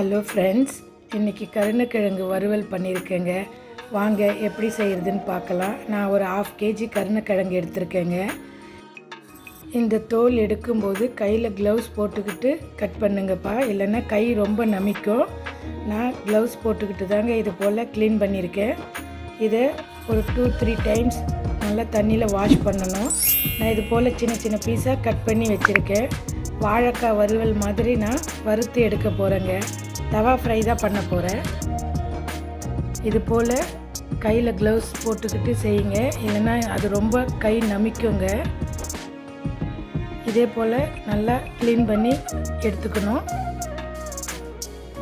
Hello friends இன்றைக்கி கருணக்கிழங்கு வறுவல் பண்ணியிருக்கேங்க. வாங்க எப்படி செய்கிறதுன்னு பார்க்கலாம். நான் ஒரு ஆஃப் கேஜி கருணக்கிழங்கு எடுத்திருக்கேங்க. இந்த தோல் எடுக்கும்போது கையில் க்ளவுஸ் போட்டுக்கிட்டு கட் பண்ணுங்கப்பா. இல்லைன்னா கை ரொம்ப நமிக்கும். நான் க்ளவுஸ் போட்டுக்கிட்டு தாங்க இது போல் க்ளீன் பண்ணியிருக்கேன். இதை ஒரு டூ த்ரீ டைம்ஸ் நல்லா தண்ணியில் வாஷ் பண்ணணும். நான் இது போல் சின்ன சின்ன பீஸாக கட் பண்ணி வச்சுருக்கேன். வாழைக்காய் வறுவல் மாதிரி நான் வறுத்து எடுக்க போகிறேங்க தவா ஃப்ரை தான் பண்ண போகிறேன் இது போல் கையில் க்ளவுஸ் போட்டுக்கிட்டு செய்யுங்க. இல்லைன்னா அது ரொம்ப கை நமிக்குங்க. இதே போல் நல்லா க்ளீன் பண்ணி எடுத்துக்கணும்.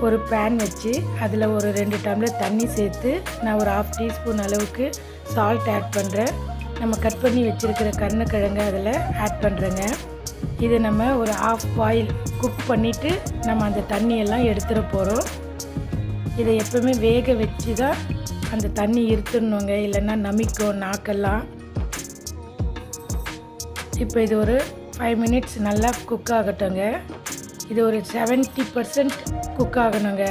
ஒரு பேன் வச்சு அதில் ஒரு ரெண்டு டம்ளர் தண்ணி சேர்த்து நான் ஒரு ஆஃப் டீஸ்பூன் அளவுக்கு சால்ட் ஆட் பண்ணுறேன் நம்ம கட் பண்ணி வச்சுருக்கிற கருணக்கிழங்கு அதில் ஆட் பண்ணுறேங்க இது நம்ம ஒரு ஆஃப் பாயில் குக் பண்ணிவிட்டு நம்ம அந்த தண்ணியெல்லாம் எடுத்துட போகிறோம் இதை எப்பவுமே வேக வச்சு தான் அந்த தண்ணி இருத்துடணுங்க. இல்லைன்னா நமிக்கும் நாக்கெல்லாம். இப்போ இது ஒரு ஃபைவ் மினிட்ஸ் நல்லா குக் ஆகட்டுங்க இது ஒரு செவன்ட்டி பர்சன்ட் குக் ஆகணுங்க.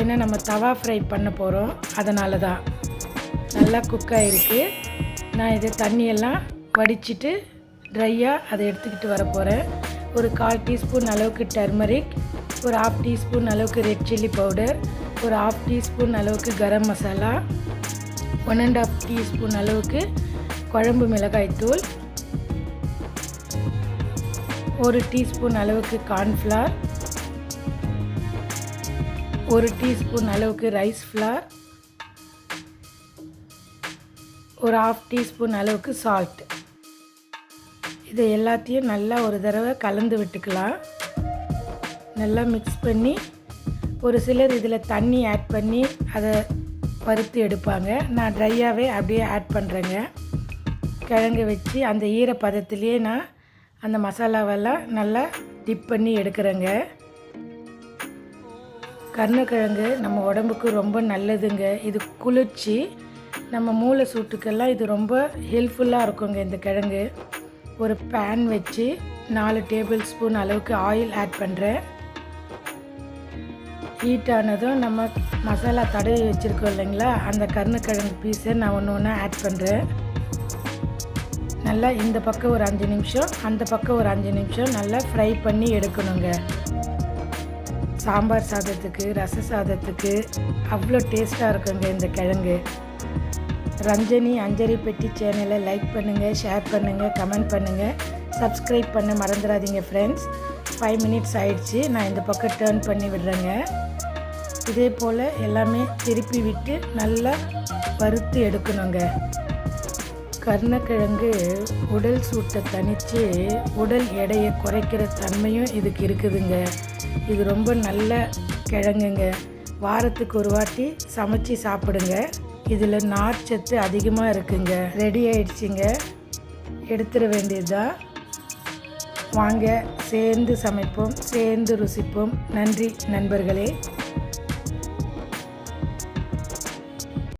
ஏன்னா நம்ம தவா ஃப்ரை பண்ண போகிறோம் அதனால தான் நல்லா குக் ஆகிருக்கு நான் இது தண்ணியெல்லாம் வடிச்சிட்டு ட்ரையாக அதை எடுத்துக்கிட்டு வர போகிறேன் ஒரு கால் டீஸ்பூன் அளவுக்கு டர்மரிக் ஒரு ஆஃப் டீஸ்பூன் அளவுக்கு ரெட் சில்லி பவுடர் ஒரு ஆஃப் டீஸ்பூன் அளவுக்கு garam masala one and half teaspoon அளவுக்கு குழம்பு மிளகாய்த்தூள் ஒரு டீஸ்பூன் அளவுக்கு கார்ன்ஃப்ளார் ஒரு டீஸ்பூன் அளவுக்கு ரைஸ் ஃப்ளார் ஒரு ஆஃப் டீஸ்பூன் அளவுக்கு சால்ட் இதை எல்லாத்தையும் நல்லா ஒரு தடவை கலந்து விட்டுக்கலாம். நல்லா மிக்ஸ் பண்ணி ஒரு சிலர் இதில் தண்ணி ஆட் பண்ணி அதை பருத்து எடுப்பாங்க. நான் ட்ரையாகவே அப்படியே ஆட் பண்ணுறேங்க கிழங்கு வச்சு அந்த ஈரப்பதத்துலேயே நான் அந்த மசாலாவெல்லாம் நல்லா டிப் பண்ணி எடுக்கிறேங்க. கருணக்கிழங்கு நம்ம உடம்புக்கு ரொம்ப நல்லதுங்க. இது குளிர்ச்சி நம்ம மூளை சூட்டுக்கெல்லாம் இது ரொம்ப ஹெல்ப்ஃபுல்லாக இருக்குங்க இந்த கிழங்கு. ஒரு பேன் வச்சு நாலு டேபிள் ஸ்பூன் அளவுக்கு ஆயில் ஆட் பண்ணுறேன் ஹீட் ஆனதும் நம்ம மசாலா தடவி வச்சுருக்கோம் இல்லைங்களா? அந்த கருணக்கிழங்கு பீஸை நான் ஒன்று ஒன்றா ஆட் பண்ணுறேன் நல்லா இந்த பக்கம் ஒரு அஞ்சு நிமிஷம் அந்த பக்கம் ஒரு அஞ்சு நிமிஷம் நல்லா ஃப்ரை பண்ணி எடுக்கணுங்க. சாம்பார் சாதத்துக்கு ரச சாதத்துக்கு அவ்வளோ டேஸ்ட்டாக இருக்குங்க இந்த கிழங்கு. ரஞ்சனி அஞ்சரி பெட்டி சேனலை லைக் பண்ணுங்கள் ஷேர் பண்ணுங்கள் கமெண்ட் பண்ணுங்கள் சப்ஸ்கிரைப் பண்ண மறந்துடாதீங்க ஃப்ரெண்ட்ஸ் ஃபைவ் மினிட்ஸ் ஆயிடுச்சு. நான் இந்த பக்கம் டேர்ன் பண்ணி விடுறேங்க. இதே போல் எல்லாமே திருப்பி விட்டு நல்லா வறுத்து எடுக்கணுங்க. கருணக்கிழங்கு உடல் சூட்டை தணித்து உடல் எடையை குறைக்கிற தன்மையும் இதுக்கு இருக்குதுங்க. இது ரொம்ப நல்ல கிழங்குங்க. வாரத்துக்கு ஒரு வாட்டி சமைச்சு சாப்பிடுங்க. இதில் நார்ச்சத்து அதிகமாக இருக்குங்க. ரெடி ஆயிடுச்சுங்க. எடுத்துட வேண்டியதுதான். வாங்க சேர்ந்து சமைப்போம் சேர்ந்து ருசிப்போம். நன்றி நண்பர்களே.